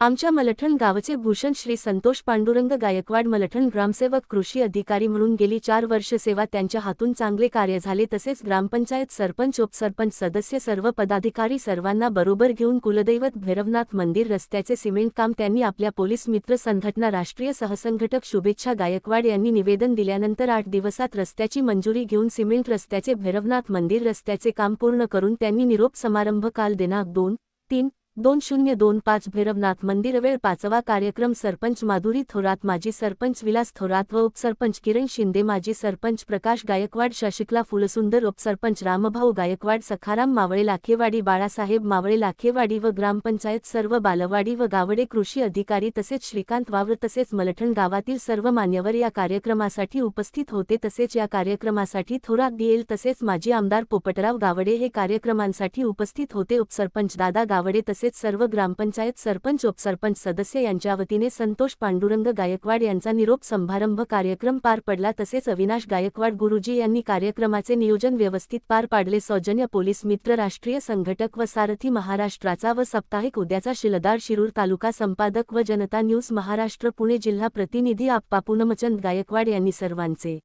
आमच्या मलठण गावचे भूषण श्री संतोष पांडुरंग गायकवाड मलठण ग्रामसेवक कृषी अधिकारी म्हणून गेली चार वर्ष सेवा त्यांच्या हातून चांगले कार्य झाले तसेच ग्रामपंचायत सरपंच उपसरपंच सदस्य सर्व पदाधिकारी सर्वांना बरोबर घेऊन कुलदैवत भैरवनाथ मंदिर रस्त्याचे सिमेंट काम त्यांनी आपल्या पोलीस मित्र संघटना राष्ट्रीय सहसंघटक शुभेच्छा गायकवाड यांनी निवेदन दिल्यानंतर आठ दिवसात रस्त्याची मंजुरी घेऊन सिमेंट रस्त्याचे भैरवनाथ मंदिर रस्त्याचे काम पूर्ण करून त्यांनी निरोप समारंभ काल दिनांक दोन तीन दोन शून्य दोन पाच भैरवनाथ मंदिर वेळ पाचवा कार्यक्रम सरपंच माधुरी थोरात माजी सरपंच विलास थोरात व उपसरपंच किरण शिंदे माजी सरपंच प्रकाश गायकवाड शशिकला फुलसुंदर उपसरपंच रामभाऊ गायकवाड सखाराम मावळे लाखेवाडी बाळासाहेब मावळे लाखेवाडी व ग्रामपंचायत सर्व बालवाडी व गावडे कृषी अधिकारी तसेच श्रीकांत वावर तसेच मलठण गावातील सर्व मान्यवर या कार्यक्रमासाठी उपस्थित होते. तसेच या कार्यक्रमासाठी थोरात दिएल तसेच माजी आमदार पोपटराव गावडे हे कार्यक्रमांसाठी उपस्थित होते. उपसरपंच दादा गावडे तसेच सर्व ग्रामपंचायत सरपंच उपसरपंच सदस्य यांच्या वतीने संतोष पांडुरंग गायकवाड यांचा निरोप समारंभ कार्यक्रम पार पडला. तसेच अविनाश गायकवाड गुरुजी यांनी कार्यक्रमाचे नियोजन व्यवस्थित पार पाडले. सौजन्य पोलीस मित्र राष्ट्रीय संघटक व सारथी महाराष्ट्राचा व साप्ताहिक उद्याचा शिलदार शिरूर तालुका संपादक व जनता न्यूज महाराष्ट्र पुणे जिल्हा प्रतिनिधी आप्पा पूनमचंद गायकवाड यांनी सर्वांचे